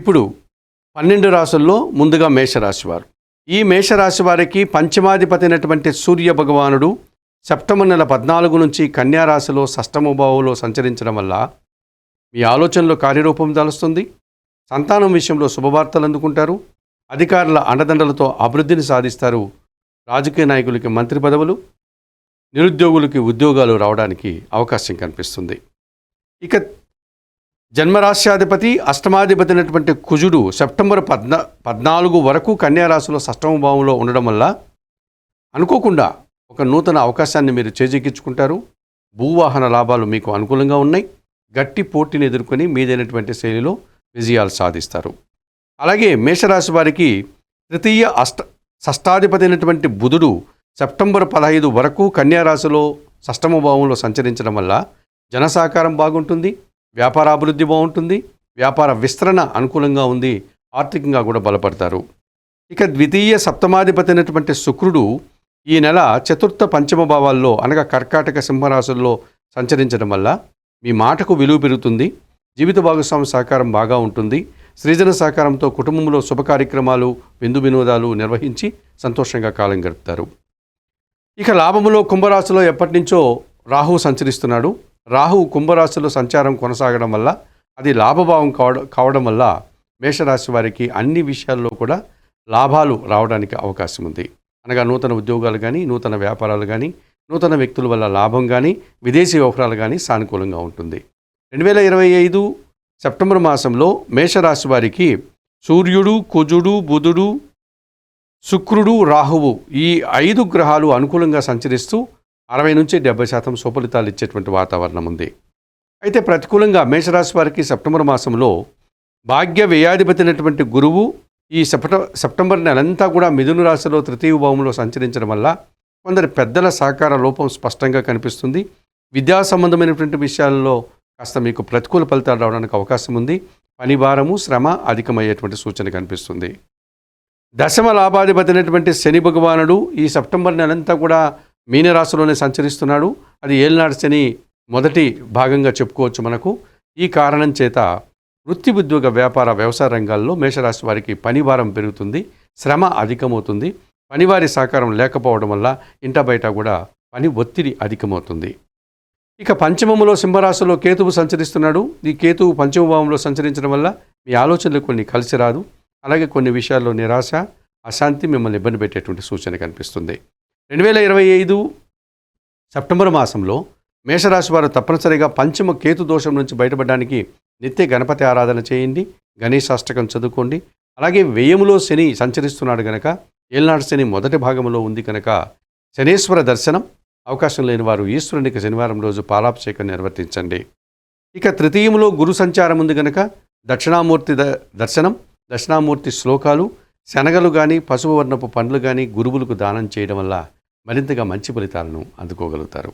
ఇప్పుడు పన్నెండు రాసుల్లో ముందుగా మేషరాశి వారు. ఈ మేషరాశి వారికి పంచమాధిపతి అయినటువంటి సూర్య భగవానుడు సెప్టెంబర్ నెల పద్నాలుగు నుంచి కన్యారాశిలో షష్టమ భావంలో సంచరించడం వల్ల మీ ఆలోచనలో కార్యరూపం దాలుస్తుంది. సంతానం విషయంలో శుభవార్తలు అందుకుంటారు. అధికారుల అండదండలతో అభివృద్ధిని సాధిస్తారు. రాజకీయ నాయకులకి మంత్రి పదవులు నిరుద్యోగులకి ఉద్యోగాలు రావడానికి అవకాశం కనిపిస్తుంది. ఇక జన్మరాశ్యాధిపతి అష్టమాధిపతి అయినటువంటి కుజుడు సెప్టెంబర్ పద్నా పద్నాలుగు వరకు కన్యారాశిలో సష్టమ భావంలో ఉండడం వల్ల అనుకోకుండా ఒక నూతన అవకాశాన్ని మీరు చేజెక్కించుకుంటారు. భూవాహన లాభాలు మీకు అనుకూలంగా ఉన్నాయి. గట్టి పోటీని ఎదుర్కొని మీదైనటువంటి శైలిలో విజయాలు సాధిస్తారు. అలాగే మేషరాశి వారికి తృతీయ అష్ట షష్టాధిపతి అయినటువంటి బుధుడు సెప్టెంబర్ పదహైదు వరకు కన్యారాశిలో సష్టమ భావంలో సంచరించడం వల్ల జనసాకారం బాగుంటుంది. వ్యాపారాభివృద్ధి బాగుంటుంది వ్యాపార విస్తరణ అనుకూలంగా ఉంది ఆర్థికంగా కూడా బలపడతారు. ఇక ద్వితీయ సప్తమాధిపతి అయినటువంటి శుక్రుడు ఈ నెల చతుర్థ పంచమ భావాల్లో అనగా కర్కాటక సింహరాశుల్లో సంచరించడం వల్ల మీ మాటకు విలువ పెరుగుతుంది జీవిత భాగస్వామి సహకారం బాగా ఉంటుంది సృజన సహకారంతో కుటుంబంలో శుభ కార్యక్రమాలు విందు వినోదాలు నిర్వహించి సంతోషంగా కాలం గడుపుతారు. ఇక లాభములో కుంభరాశిలో ఎప్పటి నుంచో రాహు సంచరిస్తున్నాడు. రాహువు కుంభరాశిలో సంచారం కొనసాగడం వల్ల అది లాభభావం కావడం కావడం వల్ల మేషరాశి వారికి అన్ని విషయాల్లో కూడా లాభాలు రావడానికి అవకాశం ఉంది. అనగా నూతన ఉద్యోగాలు కానీ నూతన వ్యాపారాలు కానీ నూతన వ్యక్తుల వల్ల లాభం కానీ విదేశీ వ్యవహారాలు కానీ సానుకూలంగా ఉంటుంది. రెండు వేల ఇరవై ఐదు సెప్టెంబర్ మాసంలో మేషరాశి వారికి సూర్యుడు కుజుడు బుధుడు శుక్రుడు రాహువు ఈ ఐదు గ్రహాలు అనుకూలంగా సంచరిస్తూ అరవై నుంచి డెబ్బై శాతం సుఫలితాలు ఇచ్చేటువంటి వాతావరణం ఉంది. అయితే ప్రతికూలంగా మేషరాశి వారికి సెప్టెంబర్ మాసంలో భాగ్య వ్యయాధిపతినటువంటి గురువు ఈ సెప్ట సెప్టెంబర్ నెలంతా కూడా మిథున రాశిలో తృతీయ భావంలో సంచరించడం వల్ల కొందరి పెద్దల సహకార లోపం స్పష్టంగా కనిపిస్తుంది. విద్యా సంబంధమైనటువంటి విషయాల్లో కాస్త మీకు ప్రతికూల ఫలితాలు రావడానికి అవకాశం ఉంది. పని భారము శ్రమ అధికమయ్యేటువంటి సూచన కనిపిస్తుంది. దశమ లాభాధిపతి అయినటువంటి శని భగవానుడు ఈ సెప్టెంబర్ నెలంతా కూడా మీనరాశిలోనే సంచరిస్తున్నాడు. అది ఏలినాడు శని మొదటి భాగంగా చెప్పుకోవచ్చు మనకు. ఈ కారణం చేత వృత్తి ఉద్యోగ వ్యాపార వ్యవసాయ రంగాల్లో మేషరాశి వారికి పనిభారం పెరుగుతుంది. శ్రమ అధికమవుతుంది. పనివారి సహకారం లేకపోవడం వల్ల ఇంట బయట కూడా పని ఒత్తిడి అధికమవుతుంది. ఇక పంచమములో సింహరాశిలో కేతువు సంచరిస్తున్నాడు. ఈ కేతువు పంచమభావంలో సంచరించడం వల్ల మీ ఆలోచనలు కొన్ని కలిసి రాదు. అలాగే కొన్ని విషయాల్లో నిరాశ అశాంతి మిమ్మల్ని ఇబ్బంది పెట్టేటువంటి సూచన కనిపిస్తుంది. రెండు వేల ఇరవై ఐదు సెప్టెంబర్ మాసంలో మేషరాశి వారు తప్పనిసరిగా పంచమ కేతు దోషం నుంచి బయటపడడానికి నిత్య గణపతి ఆరాధన చేయండి గణేశాష్టకం చదువుకోండి. అలాగే వ్యయములో శని సంచరిస్తున్నాడు గనక ఏలనాడు శని మొదటి భాగంలో ఉంది కనుక శనేశ్వర దర్శనం అవకాశం లేని వారు ఈశ్వరునికి శనివారం రోజు పాలాభిషేకం నిర్వర్తించండి. ఇక తృతీయంలో గురు సంచారం ఉంది కనుక దక్షిణామూర్తి ద దర్శనం దక్షిణామూర్తి శ్లోకాలు శనగలు కానీ పశువు వర్ణపు పండ్లు కానీ గురువులకు దానం చేయడం వల్ల మరింతగా మంచి ఫలితాలను అందుకోగలుగుతారు.